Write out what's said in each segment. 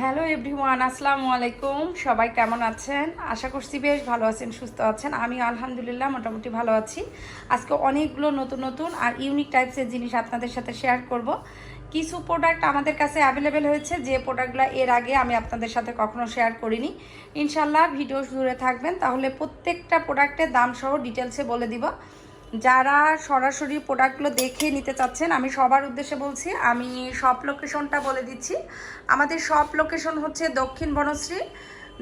Hello everyone, আসসালামু আলাইকুম। সবাই কেমন আছেন? আশা করছি বেশ ভালো আছেন, সুস্থ আছেন। আমি আলহামদুলিল্লাহ মোটামুটি ভালো আছি। আজকে অনেকগুলো নতুন নতুন আর ইউনিক টাইপসের জিনিস আপনাদের সাথে শেয়ার করব। কিছু প্রোডাক্ট আমাদের কাছে অ্যাভেলেবেল হয়েছে, যে প্রোডাক্টগুলো এর আগে আমি আপনাদের সাথে কখনো শেয়ার করিনি। ইনশাল্লাহ ভিডিও জুড়ে থাকবেন, তাহলে প্রত্যেকটা প্রোডাক্টের দাম সহ ডিটেলসে বলে দিব। যারা সরাসরি প্রোডাক্টগুলো দেখে নিতে চাচ্ছেন, আমি সবার উদ্দেশ্যে বলছি, আমি সব লোকেশনটা বলে দিচ্ছি। আমাদের সব লোকেশন হচ্ছে দক্ষিণ বনশ্রী,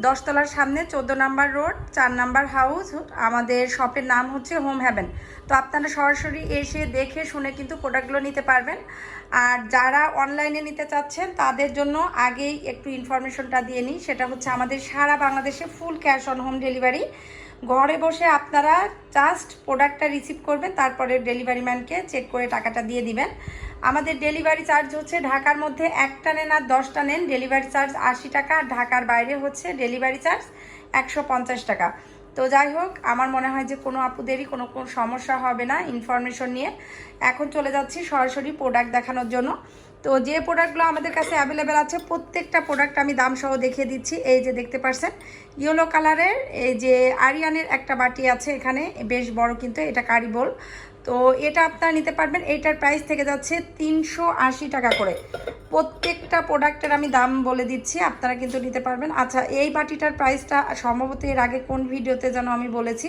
দশতলার সামনে, চোদ্দ নাম্বার রোড, চার নাম্বার হাউস, আমাদের শপের নাম হচ্ছে হোম হ্যাভেন। তো আপনারা সরাসরি এসে দেখে শুনে কিন্তু প্রোডাক্টগুলো নিতে পারবেন। আর যারা অনলাইনে নিতে চাচ্ছেন, তাদের জন্য আগেই একটু ইনফরমেশনটা দিয়ে নিই, সেটা হচ্ছে আমাদের সারা বাংলাদেশে full cash on home delivery. ঘরে বসে আপনারা জাস্ট প্রোডাক্টটা রিসিভ করবেন, তারপরে ডেলিভারি ম্যানকে চেক করে টাকাটা দিয়ে দিবেন। আমাদের ডেলিভারি চার্জ হচ্ছে ঢাকার মধ্যে একটা নেন আর দশটা নেন। ডেলিভারি চার্জ আশি টাকা আর ঢাকার বাইরে হচ্ছে ডেলিভারি চার্জ একশো পঞ্চাশ টাকা। তো যাই হোক, আমার মনে হয় যে কোনো আপুদেরই কোনো কোনো সমস্যা হবে না ইনফরমেশন নিয়ে। এখন চলে যাচ্ছি সরাসরি প্রোডাক্ট দেখানোর জন্য। তো যে প্রোডাক্টগুলো আমাদের কাছে অ্যাভেলেবেল আছে, প্রত্যেকটা প্রোডাক্ট আমি দাম সহ দেখিয়ে দিচ্ছি। এই যে দেখতে পারছেন ইয়েলো কালারের এই যে আরিয়ানের একটা বাটি আছে এখানে, বেশ বড় কিন্তু, এটা কারিবোল তো এটা আপনারা নিতে পারবেন এইটার প্রাইস থেকে যাচ্ছে তিনশো আশি টাকা করে। প্রত্যেকটা প্রোডাক্টের আমি দাম বলে দিচ্ছি, আপনারা কিন্তু নিতে পারবেন। আচ্ছা এই বাটিটার প্রাইসটা সম্ভবত এর আগে কোন ভিডিওতে যেন আমি বলেছি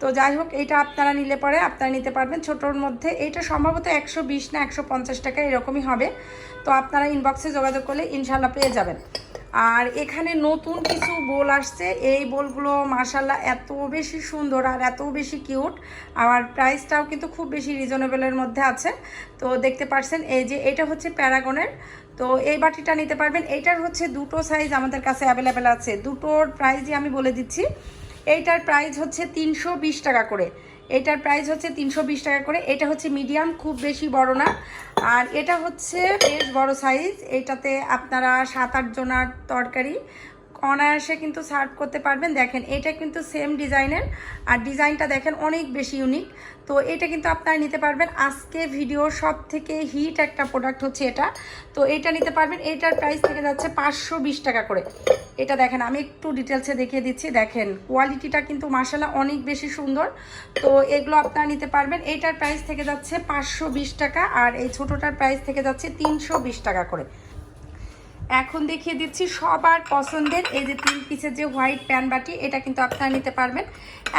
তো যাই হোক, এইটা আপনারা নিলে পরে আপনারা নিতে পারবেন। ছোটোর মধ্যে এইটা সম্ভবত একশো বিশ না একশো পঞ্চাশ টাকা এরকমই হবে। তো আপনারা ইনবক্সে যোগাযোগ করলে ইনশাল্লাহ পেয়ে যাবেন। আর এখানে নতুন কিছু বোল আসছে। এই বোলগুলো মাসাল্লাহ এত বেশি সুন্দর আর এত বেশি কিউট। আর প্রাইসটাও কিন্তু খুব বেশি রিজনেবলের মধ্যে আছে। তো দেখতে পারছেন, এই যে এটা হচ্ছে প্যারাগনের। তো এই বাটিটা নিতে পারবেন। এইটার হচ্ছে দুটো সাইজ আমাদের কাছে অ্যাভেলেবেল আছে। দুটোর প্রাইসই আমি বলে দিচ্ছি। এইটার প্রাইস হচ্ছে তিনশো বিশ টাকা করে। এটার প্রাইস হচ্ছে তিনশো বিশ টাকা করে। এটা হচ্ছে মিডিয়াম খুব বেশি বড় না। আর এটা হচ্ছে বেশ বড় সাইজ এটাতে আপনারা সাত আট জনার তরকারি। অনায়াসে কিন্তু সার্ভ করতে পারবেন। দেখেন, এটা কিন্তু সেম ডিজাইনের, আর ডিজাইনটা দেখেন অনেক বেশি ইউনিক তো এটা কিন্তু আপনারা নিতে পারবেন। আজকে ভিডিওর সব থেকে হিট একটা প্রোডাক্ট হচ্ছে এটা। তো এটা নিতে পারবেন। এটার প্রাইস থেকে যাচ্ছে পাঁচশো বিশ টাকা করে। এটা দেখেন, আমি একটু ডিটেলসে দেখিয়ে দিচ্ছি। দেখেন কোয়ালিটিটা কিন্তু মার্শাল্লাহ অনেক বেশি সুন্দর। তো এগুলো আপনারা নিতে পারবেন। এইটার প্রাইস থেকে যাচ্ছে পাঁচশো বিশ টাকা, আর এই ছোটোটার প্রাইস থেকে যাচ্ছে তিনশো বিশ টাকা করে। এখন দেখিয়ে দিচ্ছি সবার পছন্দের এই যে তিন পিসের যে হোয়াইট প্যান বাটি, এটা কিন্তু আপনারা নিতে পারবেন।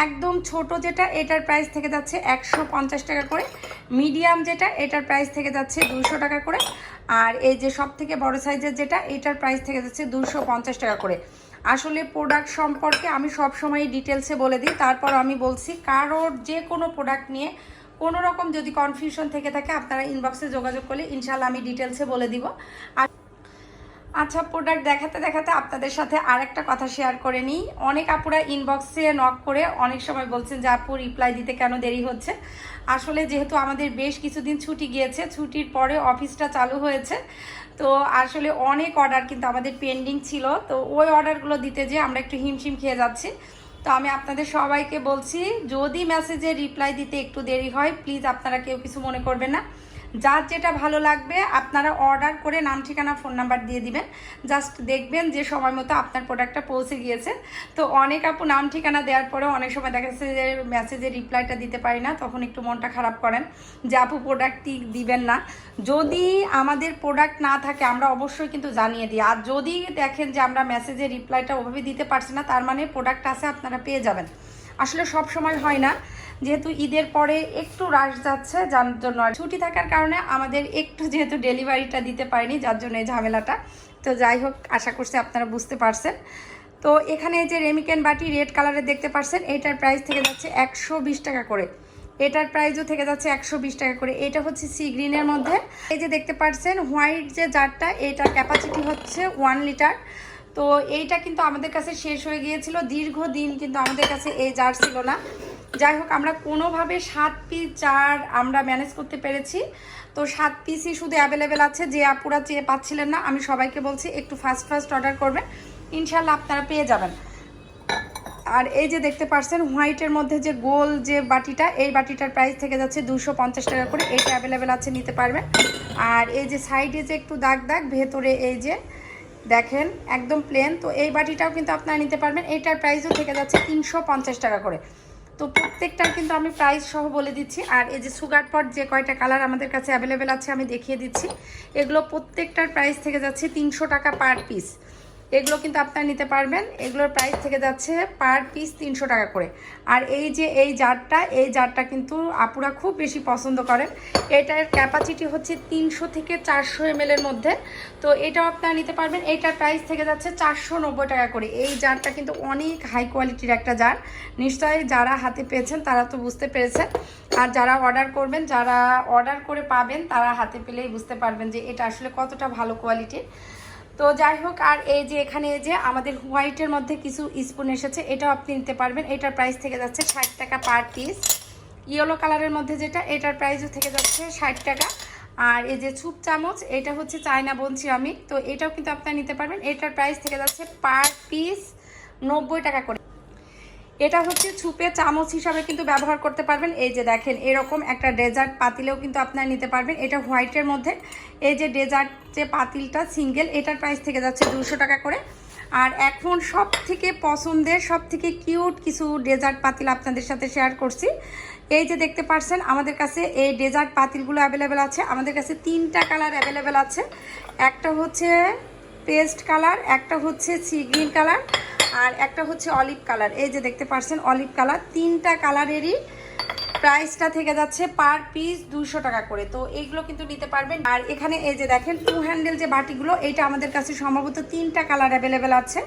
একদম ছোট যেটা, এটার প্রাইস থেকে যাচ্ছে একশো পঞ্চাশ টাকা করে। মিডিয়াম যেটা, এটার প্রাইস থেকে যাচ্ছে দুশো টাকা করে। আর এই যে সব থেকে বড় সাইজের যেটা, এটার প্রাইস থেকে যাচ্ছে দুশো পঞ্চাশ টাকা করে। আসলে প্রোডাক্ট সম্পর্কে আমি সব সময় ডিটেলসে বলে দিই, তারপর আমি বলছি কারোর যে কোনো প্রোডাক্ট নিয়ে কোনো রকম যদি কনফিউশন থেকে থাকে, আপনারা ইনবক্সে যোগাযোগ করলে ইনশাল্লাহ আমি ডিটেলসে বলে দিব। আর আচ্ছা প্রোডাক্ট দেখাতে দেখাতে আপনাদের সাথে আর একটা কথা শেয়ার করে নিই। অনেক আপুরা ইনবক্সে নক করে অনেক সময় বলছেন যে, আপু রিপ্লাই দিতে কেন দেরি হচ্ছে? আসলে যেহেতু আমাদের বেশ কিছুদিন ছুটি গিয়েছে, ছুটির পরে অফিসটা চালু হয়েছে, তো আসলে অনেক অর্ডার কিন্তু আমাদের পেন্ডিং ছিল। তো ওই অর্ডারগুলো দিতে যেয়ে আমরা একটু হিমশিম খেয়ে যাচ্ছি। তো আমি আপনাদের সবাইকে বলছি, যদি মেসেজে রিপ্লাই দিতে একটু দেরি হয় প্লিজ আপনারা কেউ কিছু মনে করবেন না। যার যেটা ভালো লাগবে আপনারা অর্ডার করে নাম, ঠিকানা, ফোন নাম্বার দিয়ে দিবেন। জাস্ট দেখবেন যে সময় মতো আপনার প্রোডাক্টটা পৌঁছে গিয়েছে। তো অনেক আপু নাম, ঠিকানা দেওয়ার পরেও অনেক সময় দেখা যাচ্ছে যে মেসেজে রিপ্লাইটা দিতে পারি না, তখন একটু মনটা খারাপ করেন যে আপু প্রোডাক্টটি দিবেন না। যদি আমাদের প্রোডাক্ট না থাকে, আমরা অবশ্যই কিন্তু জানিয়ে দিই। আর যদি দেখেন যে আমরা মেসেজে রিপ্লাইটা ওভাবে দিতে পারছি না, তার মানে প্রোডাক্ট আছে, আপনারা পেয়ে যাবেন। আসলে সব সময় হয় না। যেহেতু ঈদের পরে একটু রাশ যাচ্ছে, যার জন্য ছুটি থাকার কারণে আমাদের একটু যেহেতু ডেলিভারিটা দিতে পারিনি, যার জন্য এই ঝামেলাটা। তো যাই হোক, আশা করছি আপনারা বুঝতে পারছেন। তো এখানে এই যে রেমিকেন বাটি রেড কালারের দেখতে পারছেন, এটার প্রাইস থেকে যাচ্ছে একশো বিশ টাকা করে। এটার প্রাইসও থেকে যাচ্ছে একশো বিশ টাকা করে। এটা হচ্ছে সি গ্রিনের মধ্যে। এই যে দেখতে পাচ্ছেন হোয়াইট যে জারটা এটার ক্যাপাসিটি হচ্ছে ওয়ান লিটার তো এইটা কিন্তু আমাদের কাছে শেষ হয়ে গিয়েছিল। দীর্ঘদিন কিন্তু আমাদের কাছে এই জার ছিল না। যাই হোক, আমরা কোনোভাবে সাত পিস জার আমরা ম্যানেজ করতে পেরেছি। তো সাত পিসই শুধু অ্যাভেলেবেল আছে, যে আপুরা চেয়ে পাচ্ছিলেন না, আমি সবাইকে বলছি একটু ফাস্ট ফাস্ট অর্ডার করবেন। ইনশাল্লাহ আপনারা পেয়ে যাবেন। আর এই যে দেখতে পাচ্ছেন হোয়াইটের মধ্যে যে গোল যে বাটিটা, এই বাটিটার প্রাইস থেকে যাচ্ছে দুশো পঞ্চাশ টাকা করে। এটা অ্যাভেলেবেল আছে, নিতে পারবেন। আর এই যে সাইডে যে একটু দাগ দাগ, ভেতরে এই যে দেখেন, একদম প্লেন তো এই বাটিটাও কিন্তু আপনারা নিতে পারবেন। এইটার প্রাইসও থেকে যাচ্ছে তিনশো পঞ্চাশ টাকা করে। তো প্রত্যেকটার কিন্তু আমি প্রাইস সহ বলে দিচ্ছি। আর এই যে সুগার পট যে কয়টা কালার আমাদের কাছে অ্যাভেলেবেল আছে, আমি দেখিয়ে দিচ্ছি। এগুলো প্রত্যেকটার প্রাইস থেকে যাচ্ছে তিনশো টাকা পার পিস এগুলো কিন্তু আপনারা নিতে পারবেন। এগুলোর প্রাইস থেকে যাচ্ছে পার পিস তিনশো টাকা করে। আর এই যে এই জারটা এই জারটা কিন্তু আপুরা খুব বেশি পছন্দ করেন। এটার ক্যাপাসিটি হচ্ছে তিনশো থেকে চারশো এম এর মধ্যে। তো এটাও আপনারা নিতে পারবেন। এইটার প্রাইস থেকে যাচ্ছে চারশো নব্বই টাকা করে। এই জারটা কিন্তু অনেক হাই কোয়ালিটির একটা জার। নিশ্চয়ই যারা হাতে পেয়েছেন, তারা তো বুঝতে পেরেছেন। আর যারা অর্ডার করবেন, যারা অর্ডার করে পাবেন, তারা হাতে পেলেই বুঝতে পারবেন যে এটা আসলে কতটা ভালো কোয়ালিটির তো যাই হোক আর এই যে এখানে যে আমাদের হোয়াইটের মধ্যে কিছু স্পুন এসেছে, এটাও আপনি নিতে পারবেন। এটার প্রাইস থেকে যাচ্ছে ষাট টাকা পার পিস ইয়েলো কালারের মধ্যে যেটা, এটার প্রাইসও থেকে যাচ্ছে ষাট টাকা। আর এই যে ছুপ চামচ, এটা হচ্ছে চায়না বলছি আমি তো এটাও কিন্তু আপনারা নিতে পারবেন। এটার প্রাইস থেকে যাচ্ছে পার পিস নব্বই টাকা করে। এটা হচ্ছে ছুপে চামচ হিসাবে কিন্তু ব্যবহার করতে পারবেন। এই যে দেখেন, এরকম একটা ডেজার্ট পাতিলেও কিন্তু আপনারা নিতে পারবেন। এটা হোয়াইটের মধ্যে। এই যে ডেজার্ট যে পাতিলটা, সিঙ্গেল, এটার প্রাইস থেকে যাচ্ছে দুশো টাকা করে। আর এখন সব থেকে পছন্দের সব থেকে কিউট কিছু ডেজার্ট পাতিল আপনাদের সাথে শেয়ার করছি। এই যে দেখতে পাচ্ছেন আমাদের কাছে এই ডেজার্ট পাতিলগুলো অ্যাভেলেবেল আছে। আমাদের কাছে তিনটা কালার অ্যাভেলেবেল আছে। একটা হচ্ছে পেস্ট কালার, একটা হচ্ছে সি গ্রিন কালার। আর একটা হচ্ছে অলিভ কালার। এই যে দেখতে পাচ্ছেন, অলিভ কালার। তিনটা কালারেরই প্রাইসটা থেকে যাচ্ছে পার পিস দুশো টাকা করে। তো এইগুলো কিন্তু নিতে পারবেন। আর এখানে এই যে দেখেন, টু হ্যান্ডেল যে বাটিগুলো এটা আমাদের কাছে সম্ভবত তিনটা কালার অ্যাভেলেবেল আছে।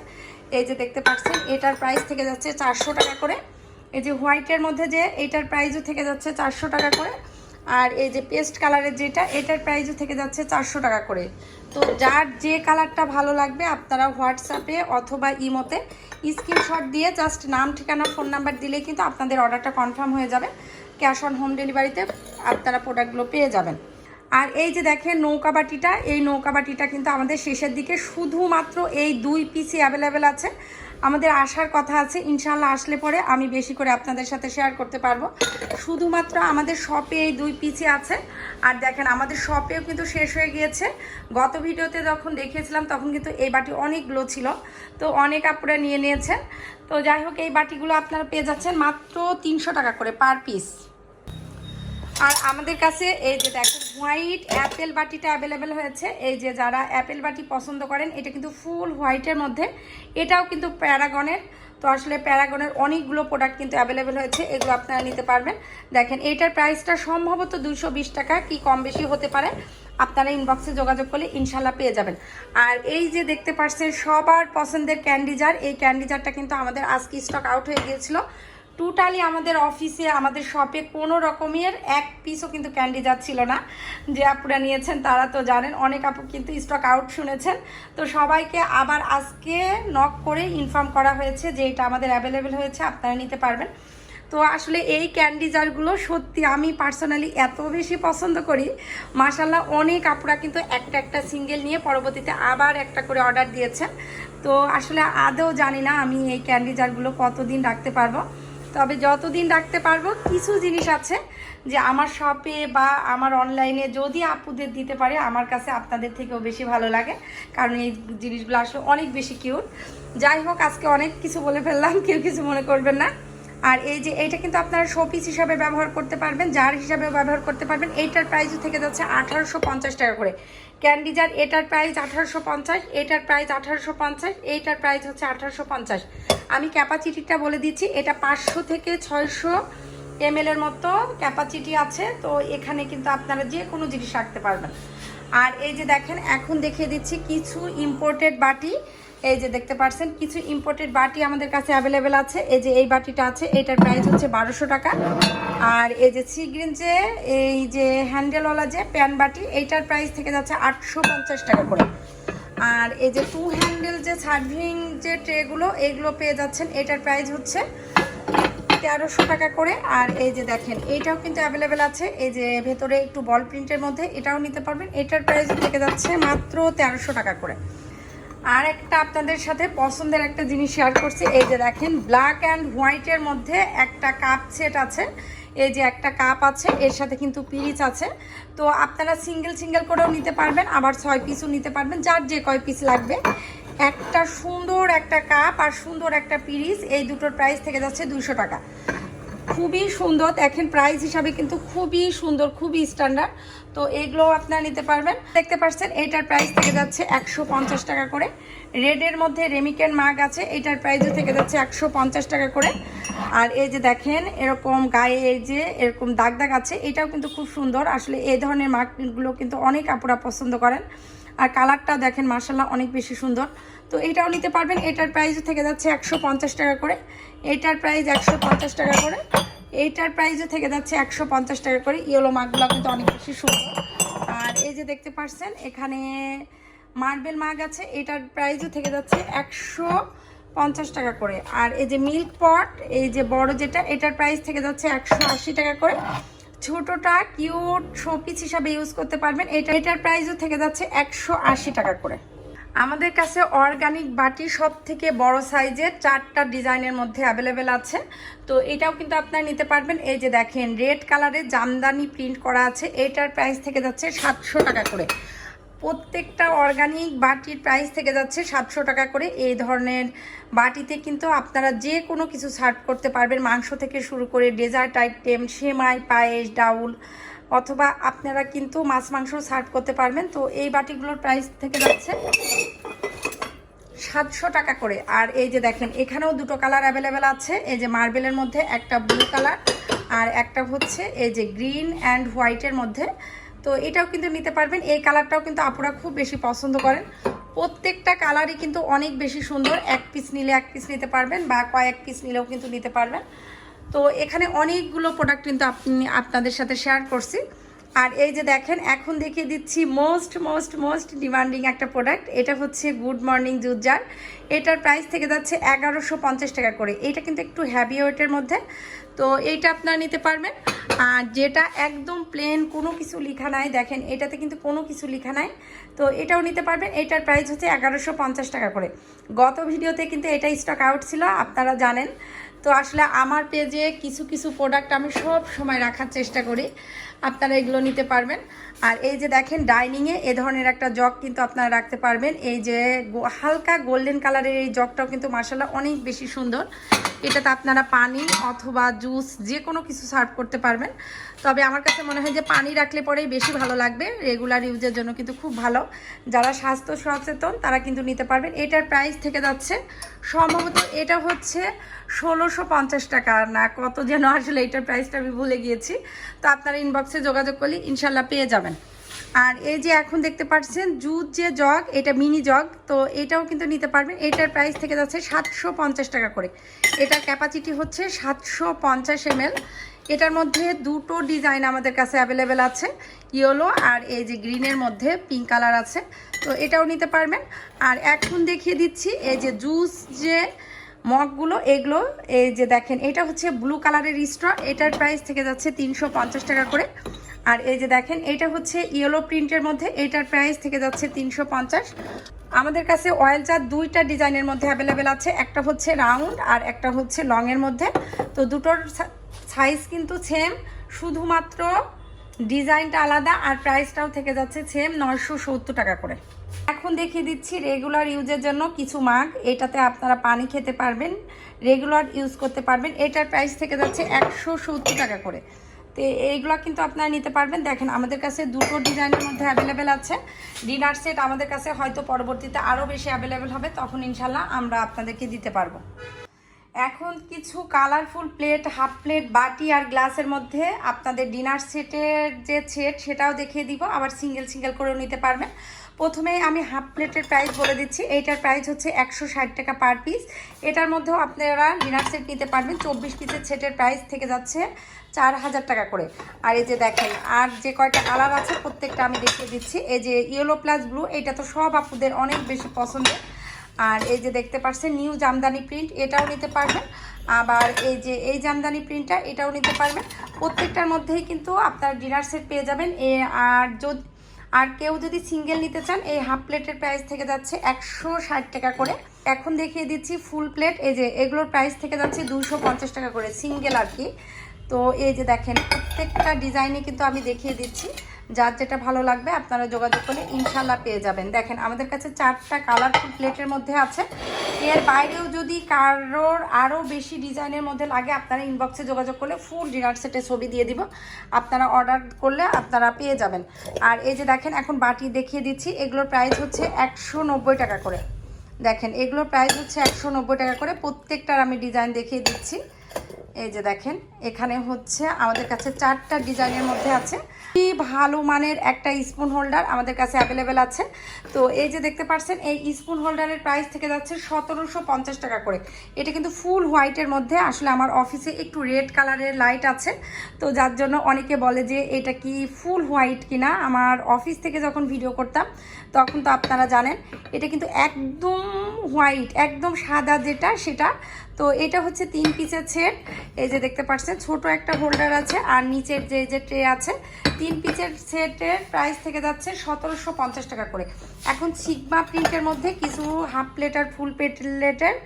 এই যে দেখতে পাচ্ছেন, এটার প্রাইস থেকে যাচ্ছে চারশো টাকা করে। এই যে হোয়াইটের মধ্যে যে এটার প্রাইসও থেকে যাচ্ছে চারশো টাকা করে। আর এই যে পেস্ট কালারের যেটা, এটার প্রাইসও থেকে যাচ্ছে চারশো টাকা করে। তো যার যে কালারটা ভালো লাগবে আপনারা হোয়াটসঅ্যাপে অথবা ইমোতে স্ক্রিনশট দিয়ে জাস্ট নাম, ঠিকানা, ফোন নাম্বার দিলে কিন্তু আপনাদের অর্ডারটা কনফার্ম হয়ে যাবে। ক্যাশ অন হোম ডেলিভারিতে আপনারা প্রোডাক্টগুলো পেয়ে যাবেন। আর এই যে দেখেন নৌকা বাটিটা, এই নৌকা বাটিটা কিন্তু আমাদের শেষের দিকে শুধুমাত্র এই দুই পিসি অ্যাভেলেবেল আছে। আমাদের আসার কথা আছে ইনশাল্লাহ আসলে পরে আমি বেশি করে আপনাদের সাথে শেয়ার করতে পারব। শুধুমাত্র আমাদের শপে এই দুই পিসি আছে। আর দেখেন, আমাদের শপেও কিন্তু শেষ হয়ে গিয়েছে। গত ভিডিওতে যখন দেখিয়েছিলাম, তখন কিন্তু এই বাটি অনেক অনেকগুলো ছিল। তো অনেক আপুরা নিয়ে নিয়েছেন। তো যাই হোক, এই বাটিগুলো আপনারা পেয়ে যাচ্ছেন মাত্র তিনশো টাকা করে পার পিস আর আমাদের কাছে এই যে দেখেন হোয়াইট অ্যাপেল বাটিটা অ্যাভেলেবেল হয়েছে। এই যে যারা অ্যাপেল বাটি পছন্দ করেন, এটা কিন্তু ফুল হোয়াইটের মধ্যে। এটাও কিন্তু প্যারাগনের। তো আসলে প্যারাগনের অনেকগুলো প্রোডাক্ট কিন্তু অ্যাভেলেবেল হয়েছে, এগুলো আপনারা নিতে পারবেন। দেখেন, এটার প্রাইসটা সম্ভবত দুশো টাকা, কি কম বেশি হতে পারে। আপনারা ইনবক্সে যোগাযোগ করলে ইনশাল্লাহ পেয়ে যাবেন। আর এই যে দেখতে পাচ্ছেন সবার পছন্দের ক্যান্ডি জার এই ক্যান্ডি জারটা কিন্তু আমাদের আজকে স্টক আউট হয়ে গিয়েছিল। টোটালি আমাদের অফিসে আমাদের শপে কোনো রকমের এক পিসও কিন্তু ক্যান্ডি যাচ্ছিল না। যে আপুরা নিয়েছেন, তারা তো জানেন, অনেক আপু কিন্তু স্টক আউট শুনেছেন। তো সবাইকে আবার আজকে নক করে ইনফর্ম করা হয়েছে যে এটা আমাদের অ্যাভেলেবেল হয়েছে, আপনারা নিতে পারবেন। তো আসলে এই ক্যান্ডি জারগুলো সত্যি আমি পার্সোনালি এত বেশি পছন্দ করি। মাসাল্লাহ অনেক আপুরা কিন্তু একটা একটা সিঙ্গেল নিয়ে পরবর্তীতে আবার একটা করে অর্ডার দিয়েছেন। তো আসলে আদৌ জানি না আমি এই ক্যান্ডি জারগুলো কতদিন রাখতে পারব। তবে যতদিন রাখতে পারব, কিছু জিনিস আছে যে আমার শপে বা আমার অনলাইনে যদি আপুদের দিতে পারে, আমার কাছে আপনাদের থেকেও বেশি ভালো লাগে। কারণ এই জিনিসগুলো আসলে অনেক বেশি কিউট যাই হোক, আজকে অনেক কিছু বলে ফেললাম, কেউ কিছু মনে করবেন না। আর এই যে, এইটা কিন্তু আপনারা শোপিস হিসাবে ব্যবহার করতে পারবেন জার হিসাবেও ব্যবহার করতে পারবেন। এইটার প্রাইসও থেকে যাচ্ছে আঠারোশো পঞ্চাশ টাকা করে। ক্যান্ডি জার এটার প্রাইস আঠারোশো পঞ্চাশ, এটার প্রাইস আঠারোশো পঞ্চাশ, এইটার প্রাইস হচ্ছে আঠারোশো পঞ্চাশ। আমি ক্যাপাসিটিটা বলে দিচ্ছি, এটা পাঁচশো থেকে ছয়শো এম এর মতো ক্যাপাসিটি আছে, তো এখানে কিন্তু আপনারা যে কোনো জিনিস রাখতে পারবেন। আর এই যে দেখেন, এখন দেখিয়ে দিচ্ছি কিছু ইম্পোর্টেড বাটি। এই যে দেখতে পাচ্ছেন কিছু ইম্পোর্টেড বাটি আমাদের কাছে অ্যাভেলেবেল আছে। এই যে এই বাটিটা আছে, এটার প্রাইস হচ্ছে বারোশো টাকা। আর এই যে সি সিগ্রিন যে, এই যে হ্যান্ডেলওয়ালা যে প্যান বাটি, এইটার প্রাইস থেকে যাচ্ছে আটশো পঞ্চাশ টাকা করে। আর এই যে টু হ্যান্ডেল যে সার্ভিং যে ট্রেগুলো এইগুলো পেয়ে যাচ্ছেন, এটার প্রাইস হচ্ছে তেরোশো টাকা করে। আর এই যে দেখেন এইটাও কিন্তু অ্যাভেলেবেল আছে। এই যে ভেতরে একটু বল প্রিন্টের মধ্যে এটাও নিতে পারবেন। এটার প্রাইস থেকে যাচ্ছে মাত্র তেরোশো টাকা করে। আর একটা আপনাদের সাথে পছন্দের একটা জিনিস শেয়ার করছি। এই যে দেখেন ব্ল্যাক অ্যান্ড হোয়াইটের মধ্যে একটা কাপ সেট আছে। এই যে একটা কাপ আছে, এর সাথে কিন্তু পিরিচ আছে। তো আপনারা সিঙ্গেল সিঙ্গেল করেও নিতে পারবেন, আবার ছয় পিসও নিতে পারবেন, যার যে কয় পিস লাগবে। একটা সুন্দর একটা কাপ আর সুন্দর একটা পিরিচ, এই দুটোর প্রাইস থেকে যাচ্ছে দুশো টাকা। খুবই সুন্দর। দেখেন প্রাইস হিসাবে কিন্তু খুবই সুন্দর, খুবই স্ট্যান্ডার্ড তো এগুলো আপনারা নিতে পারবেন। দেখতে পাচ্ছেন, এটার প্রাইস থেকে যাচ্ছে একশো পঞ্চাশ টাকা করে। রেডের মধ্যে রেমিকেন মাগ আছে, এটার প্রাইসও থেকে যাচ্ছে একশো পঞ্চাশ টাকা করে। আর এই যে দেখেন, এরকম গায়ে এই যে এরকম দাগ দাগ আছে, এটাও কিন্তু খুব সুন্দর। আসলে এই ধরনের মাগগুলো কিন্তু অনেক আপুরা পছন্দ করেন। আর কালারটা দেখেন মার্শাল্লাহ অনেক বেশি সুন্দর। তো এটাও নিতে পারবেন। এটার প্রাইস থেকে যাচ্ছে একশো পঞ্চাশ টাকা করে। এটার প্রাইস একশো পঞ্চাশ টাকা করে। এইটার প্রাইসও থেকে যাচ্ছে একশো পঞ্চাশ টাকা করে। ইয়েলো মাগগুলো কিন্তু অনেক বেশি সুন্দর। আর এই যে দেখতে পাচ্ছেন এখানে মার্বেল মাগ আছে। এটার প্রাইসও থেকে যাচ্ছে একশো পঞ্চাশ টাকা করে। আর এই যে মিল্ক পট এই যে বড় যেটা, এটার প্রাইস থেকে যাচ্ছে একশো আশি টাকা করে। ছোটোটা কিউট শোপিস হিসাবে ইউজ করতে পারবেন। এটা, এটার প্রাইসও থেকে যাচ্ছে একশো আশি টাকা করে। আমাদের কাছে অর্গানিক বাটি সব থেকে বড় সাইজের চারটা ডিজাইনের মধ্যে অ্যাভেলেবেল আছে। তো এটাও কিন্তু আপনারা নিতে পারবেন। এই যে দেখেন, রেড কালারের জামদানি প্রিন্ট করা আছে। এটার প্রাইস থেকে যাচ্ছে সাতশো টাকা করে। প্রত্যেকটা অর্গানিক বাটির প্রাইস থেকে যাচ্ছে সাতশো টাকা করে। এই ধরনের বাটিতে কিন্তু আপনারা যে কোনো কিছু সার্ভ করতে পারবেন। মাংস থেকে শুরু করে ডেজার্ট আইটেম সেমাই, পায়েস, ডাউল অথবা আপনারা কিন্তু মাছ, মাংস সার্ভ করতে পারবেন। তো এই বাটিগুলোর প্রাইস থেকে যাচ্ছে সাতশো টাকা করে। আর এই যে দেখেন, এখানেও দুটো কালার অ্যাভেলেবেল আছে। এই যে মার্বেলের মধ্যে একটা ব্লু কালার আর একটা হচ্ছে এই যে গ্রিন অ্যান্ড হোয়াইটের মধ্যে। তো এটাও কিন্তু নিতে পারবেন। এই কালারটাও কিন্তু আপুরা খুব বেশি পছন্দ করেন। প্রত্যেকটা কালারই কিন্তু অনেক বেশি সুন্দর। এক পিস নিলে এক পিস নিতে পারবেন বা কয়েক পিস নিলেও কিন্তু নিতে পারবেন। তো এখানে অনেকগুলো প্রোডাক্ট কিন্তু আপনি আপনাদের সাথে শেয়ার করছি। আর এই যে দেখেন, এখন দেখিয়ে দিচ্ছি মোস্ট মোস্ট মোস্ট ডিমান্ডিং একটা প্রোডাক্ট এটা হচ্ছে গুড মর্নিং জুস জার এটার প্রাইস থেকে যাচ্ছে এগারোশো পঞ্চাশ টাকা করে। এটা কিন্তু একটু হ্যাভি ওয়েটের মধ্যে। তো এইটা আপনারা নিতে পারবেন। আর যেটা একদম প্লেন কোনো কিছু লেখা নাই, দেখেন, এটাতে কিন্তু কোনো কিছু লেখা নাই। তো এটাও নিতে পারবেন। এটার প্রাইস হচ্ছে এগারোশো পঞ্চাশ টাকা করে। গত ভিডিওতে কিন্তু এটা স্টক আউট ছিল, আপনারা জানেন। তো আসলে আমার পেজে কিছু কিছু প্রোডাক্ট আমি সব সময় রাখার চেষ্টা করি। আপনারা এগুলো নিতে পারবেন। আর এই যে দেখেন ডাইনিংয়ে এ ধরনের একটা জগ কিন্তু আপনারা রাখতে পারবেন। এই যে হালকা গোল্ডেন কালারের এই জগটাও কিন্তু মার্শাল্লাহ অনেক বেশি সুন্দর। এটাতে আপনারা পানি অথবা জুস যে কোনো কিছু সার্ভ করতে পারবেন। তবে আমার কাছে মনে হয় যে পানি রাখলে পরেই বেশি ভালো লাগবে। রেগুলার ইউজের জন্য কিন্তু খুব ভালো। যারা স্বাস্থ্য সচেতন, তারা কিন্তু নিতে পারবেন। এটার প্রাইস থেকে যাচ্ছে সম্ভবত এটা হচ্ছে ষোলোশো পঞ্চাশ টাকা। না, কত যেন আসলে এটার প্রাইসটা আমি ভুলে গিয়েছি। তো আপনারা ইনবক্সে যোগাযোগ করলে ইনশাল্লাহ পেয়ে যাবেন। আর এই যে এখন দেখতে পাচ্ছেন, জুট যে জগ, এটা মিনি জগ, তো এটাও কিন্তু নিতে পারবেন। এটার প্রাইস থেকে যাচ্ছে সাতশো পঞ্চাশ টাকা করে। এটার ক্যাপাসিটি হচ্ছে সাতশো পঞ্চাশ এমএল। এটার মধ্যে দুটো ডিজাইন আমাদের কাছে অ্যাভেলেবেল আছে ইয়েলো আর এই যে গ্রিনের মধ্যে পিঙ্ক কালার আছে, তো এটাও নিতে পারবেন। আর এখন দেখিয়ে দিচ্ছি, এই যে জুস যে মগগুলো, এগুলো, এই যে দেখেন, এটা হচ্ছে ব্লু কালারের স্ট্র এটার প্রাইস থেকে যাচ্ছে তিনশো পঞ্চাশ টাকা করে। আর এই যে দেখেন, এটা হচ্ছে ইয়েলো প্রিন্টের মধ্যে, এটার প্রাইস থেকে যাচ্ছে তিনশো পঞ্চাশ। আমাদের কাছে অয়েল চার দুইটা ডিজাইনের মধ্যে অ্যাভেলেবেল আছে, একটা হচ্ছে রাউন্ড আর একটা হচ্ছে লংয়ের মধ্যে। তো দুটোর সাইজ কিন্তু সেম শুধুমাত্র ডিজাইনটা আলাদা আর প্রাইসটাও থেকে যাচ্ছে সেম নয়শো সত্তর টাকা করে। এখন দেখিয়ে দিচ্ছি রেগুলার ইউজের জন্য কিছু মাগ এটাতে আপনারা পানি খেতে পারবেন রেগুলার ইউজ করতে পারবেন, এটার প্রাইস থেকে যাচ্ছে একশো সত্তর টাকা করে। তো এইগুলো কিন্তু আপনারা নিতে পারবেন। দেখেন, আমাদের কাছে দুটো ডিজাইনের মধ্যে অ্যাভেলেবেল আছে। ডিনার সেট আমাদের কাছে হয়তো পরবর্তীতে আরও বেশি অ্যাভেলেবেল হবে, তখন ইনশাল্লাহ আমরা আপনাদেরকে দিতে পারব। এখন কিছু কালারফুল প্লেট হাফ প্লেট বাটি আর গ্লাসের মধ্যে আপনাদের ডিনার সেটের যে সেট সেটাও দেখিয়ে দিব। আবার সিঙ্গেল সিঙ্গেল করেও নিতে পারবেন। প্রথমে আমি হাফ প্লেটের প্রাইস বলে দিচ্ছি। এইটার প্রাইস হচ্ছে একশো ষাট টাকা পার পিস এটার মধ্যেও আপনারা ডিনার সেট নিতে পারবেন। চব্বিশ পিসের সেটের প্রাইস থেকে যাচ্ছে চার হাজার টাকা করে। আর এই যে দেখেন, আর যে কয়টা কালার আছে প্রত্যেকটা আমি দেখিয়ে দিচ্ছি। এই যে ইয়েলো প্লাস ব্লু এটা তো সব আপুদের অনেক বেশি পছন্দের। আর এই যে দেখতে পাচ্ছেন নিউ জামদানি প্রিন্ট এটাও নিতে পারবেন। আবার এই যে এই জামদানি প্রিন্টটা এটাও নিতে পারবেন। প্রত্যেকটার মধ্যেই কিন্তু আপনার ডিনার সেট পেয়ে যাবেন। এ, আর যদি আর কেউ যদি সিঙ্গেল নিতে চান, এই হাফ প্লেটের প্রাইস থেকে যাচ্ছে একশো ষাট টাকা করে। এখন দেখিয়ে দিচ্ছি ফুল প্লেট এই যে, এগুলোর প্রাইস থেকে যাচ্ছে দুশো পঞ্চাশ টাকা করে সিঙ্গেল আর কি। তো এই যে দেখেন, প্রত্যেকটা ডিজাইনে কিন্তু আমি দেখিয়ে দিচ্ছি। যার যেটা ভালো লাগবে আপনারা যোগাযোগ করলে ইনশাল্লাহ পেয়ে যাবেন। দেখেন, আমাদের কাছে চারটা কালারফুল প্লেটের মধ্যে আছে। এর বাইরেও যদি কারোর আরও বেশি ডিজাইনের মধ্যে লাগে, আপনারা ইনবক্সে যোগাযোগ করলে ফুল ডিনার সেটের ছবি দিয়ে দিব। আপনারা অর্ডার করলে আপনারা পেয়ে যাবেন। আর এই যে দেখেন, এখন বাটি দেখিয়ে দিচ্ছি। এগুলোর প্রাইস হচ্ছে একশো নব্বই টাকা করে। দেখেন, এগুলোর প্রাইস হচ্ছে একশো নব্বই টাকা করে। প্রত্যেকটার আমি ডিজাইন দেখিয়ে দিচ্ছি। এই যে দেখেন, এখানে হচ্ছে আমাদের কাছে চারটা ডিজাইনের মধ্যে আছে। কি ভালো মানের একটা স্পুন হোল্ডার আমাদের কাছে অ্যাভেলেবেল আছে। তো এই যে দেখতে পাচ্ছেন এই স্পুন হোল্ডারের প্রাইস থেকে যাচ্ছে সতেরোশো পঞ্চাশ টাকা করে। এটা কিন্তু ফুল হোয়াইটের মধ্যে, আসলে আমার অফিসে একটু রেড কালারের লাইট আছে। তো যার জন্য অনেকে বলে যে, এটা কি ফুল হোয়াইট কিনা? আমার অফিস থেকে যখন ভিডিও করতাম, তখন তো আপনারা জানেন, এটা কিন্তু একদম হোয়াইট একদম সাদা যেটা, সেটা তো এটা হচ্ছে তিন পিসের সেট। এই যে দেখতে পাচ্ছেন, ছোট একটা হোল্ডার আছে আর নিচের যে যে ট্রে আছে, তিন পিসের সেটের প্রাইস থেকে যাচ্ছে সতেরোশো পঞ্চাশ টাকা করে। এখন সিগমা প্রিন্টের মধ্যে কিছু হাফ প্লেট আর ফুল প্লেটের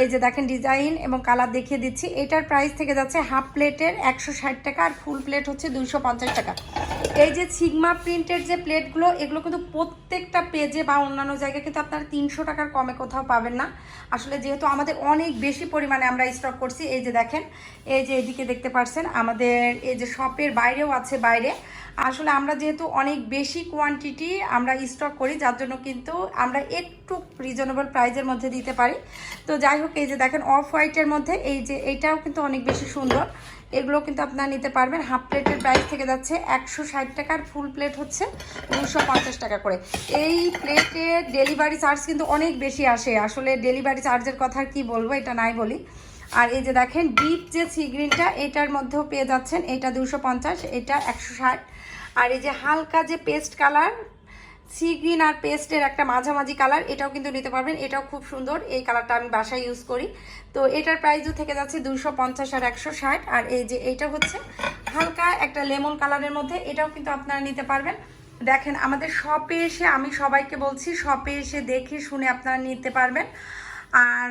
এই যে দেখেন ডিজাইন এবং কালার দেখিয়ে দিচ্ছি। এটার প্রাইস থেকে যাচ্ছে হাফ প্লেটের একশো ষাট টাকা আর ফুল প্লেট হচ্ছে পঞ্চাশ টাকা। এই যে সিগমা প্রিন্টের যে প্লেটগুলো এগুলো কিন্তু প্রত্যেকটা পেজে বা অন্যান্য জায়গায় কিন্তু আপনারা তিনশো টাকার কমে কোথাও পাবেন না। আসলে যেহেতু আমাদের অনেক বেশি পরিমাণে আমরা স্টক করছি, এই যে দেখেন, এই যে এদিকে দেখতে পাচ্ছেন আমাদের এই যে শপের বাইরেও আছে বাইরে। আসলে আমরা যেহেতু অনেক বেশি কোয়ান্টিটি আমরা স্টক করি, যার জন্য কিন্তু আমরা একটু রিজনেবল প্রাইজের মধ্যে দিতে পারি। তো যাই হোক, এই যে দেখেন অফ হোয়াইটের মধ্যে এই যে এইটাও কিন্তু অনেক বেশি সুন্দর। এগুলো কিন্তু আপনারা নিতে পারবেন। হাফ প্লেটের প্রাইস থেকে যাচ্ছে একশো ষাট টাকার ফুল প্লেট হচ্ছে দুশো পঞ্চাশ টাকা করে। এই প্লেটে ডেলিভারি চার্জ কিন্তু অনেক বেশি আসে। আসলে ডেলিভারি চার্জের কথা কি বলব, এটা নাই বলি। আর এই যে দেখেন ডিপ যে সি গ্রিনটা এটার মধ্যেও পেয়ে যাচ্ছেন, এটা দুশো পঞ্চাশ, এটা একশো ষাট। আর এই যে হালকা যে পেস্ট কালার, সি গ্রিন আর পেস্টের একটা মাঝামাঝি কালার, এটাও কিন্তু নিতে পারবেন। এটাও খুব সুন্দর। এই কালারটা আমি বাসায় ইউজ করি। তো এটার প্রাইসও থেকে যাচ্ছে দুশো পঞ্চাশ আর একশো ষাট। আর এই যে এইটা হচ্ছে হালকা একটা লেমন কালারের মধ্যে, এটাও কিন্তু আপনারা নিতে পারবেন। দেখেন, আমাদের শপে এসে আমি সবাইকে বলছি শপে এসে দেখে শুনে আপনারা নিতে পারবেন। আর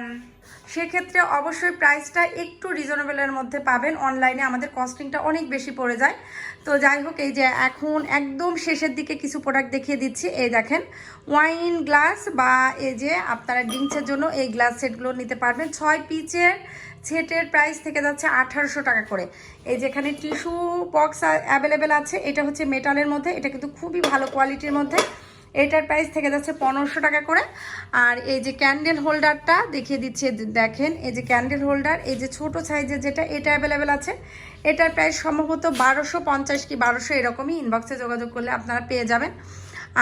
সেক্ষেত্রে অবশ্যই প্রাইসটা একটু রিজনেবলের মধ্যে পাবেন। অনলাইনে আমাদের কস্টিংটা অনেক বেশি পড়ে যায়। তো যাই হোক, এই যে এখন একদম শেষের দিকে কিছু প্রোডাক্ট দেখিয়ে দিচ্ছি। এই দেখেন ওয়াইন গ্লাস বা এই যে আপনারা ড্রিঙ্কসের জন্য এই গ্লাস সেটগুলো নিতে পারবেন। ছয় পিচের সেটের প্রাইস থেকে যাচ্ছে আঠারোশো টাকা করে। এই যেখানে টিস্যু বক্স অ্যাভেলেবেল আছে। এটা হচ্ছে মেটালের মধ্যে। এটা কিন্তু খুবই ভালো কোয়ালিটির মধ্যে। এটার প্রাইস থেকে যাচ্ছে পনেরোশো টাকা করে। আর এই যে ক্যান্ডেল হোল্ডারটা দেখিয়ে দিচ্ছে দেখেন, এই যে ক্যান্ডেল হোল্ডার এই যে ছোট সাইজের যেটা, এটা অ্যাভেলেবেল আছে। এটার প্রাইস সম্ভবত বারোশো পঞ্চাশ কি বারোশো এরকমই ইনবক্সে যোগাযোগ করলে আপনারা পেয়ে যাবেন।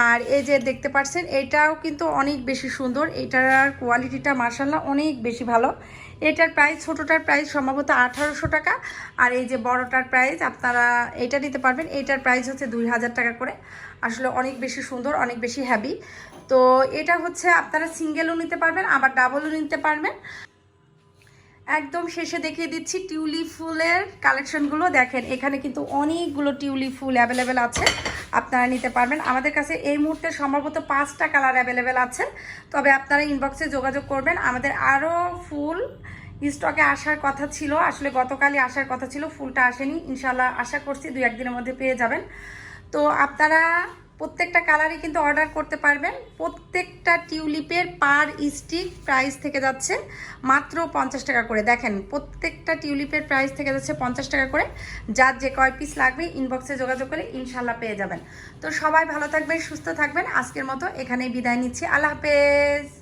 আর এই যে দেখতে পাচ্ছেন, এটাও কিন্তু অনেক বেশি সুন্দর, এটার কোয়ালিটিটা মার্শাল্লাহ অনেক বেশি ভালো। এটার প্রাইস ছোটোটার প্রাইস সম্ভবত আঠারোশো টাকা। আর এই যে বড়টার প্রাইস আপনারা এটা নিতে পারবেন। এইটার প্রাইস হচ্ছে দুই হাজার টাকা করে। আসলে অনেক বেশি সুন্দর, অনেক বেশি হ্যাভি তো এটা হচ্ছে আপনারা সিঙ্গেলও নিতে পারবেন, আবার ডাবলও নিতে পারবেন। একদম শেষে দেখিয়ে দিচ্ছি টিউলি ফুলের কালেকশনগুলো দেখেন, এখানে কিন্তু অনেকগুলো টিউলি ফুল অ্যাভেলেবেল আছে। আপনারা নিতে পারবেন। আমাদের কাছে এই মুহূর্তে সম্ভবত পাঁচটা কালার অ্যাভেলেবেল আছে। তবে আপনারা ইনবক্সে যোগাযোগ করবেন। আমাদের আরও ফুল স্টকে আসার কথা ছিল। আসলে গতকালই আসার কথা ছিল। ফুলটা আসেনি। ইনশাল্লাহ আশা করছি দুই একদিনের মধ্যে পেয়ে যাবেন। তো আপনারা প্রত্যেকটা কালারই কিন্তু অর্ডার করতে পারবেন। প্রত্যেকটা টিউলিপের পার স্টিক প্রাইস থেকে যাচ্ছে মাত্র পঞ্চাশ টাকা করে। দেখেন, প্রত্যেকটা টিউলিপের প্রাইস থেকে যাচ্ছে পঞ্চাশ টাকা করে। যার যে কয় পিস লাগবে ইনবক্সে যোগাযোগ করে ইনশাল্লাহ পেয়ে যাবেন। তো সবাই ভালো থাকবেন, সুস্থ থাকবেন। আজকের মতো এখানেই বিদায় নিচ্ছি। আল্লাহ হাফেজ।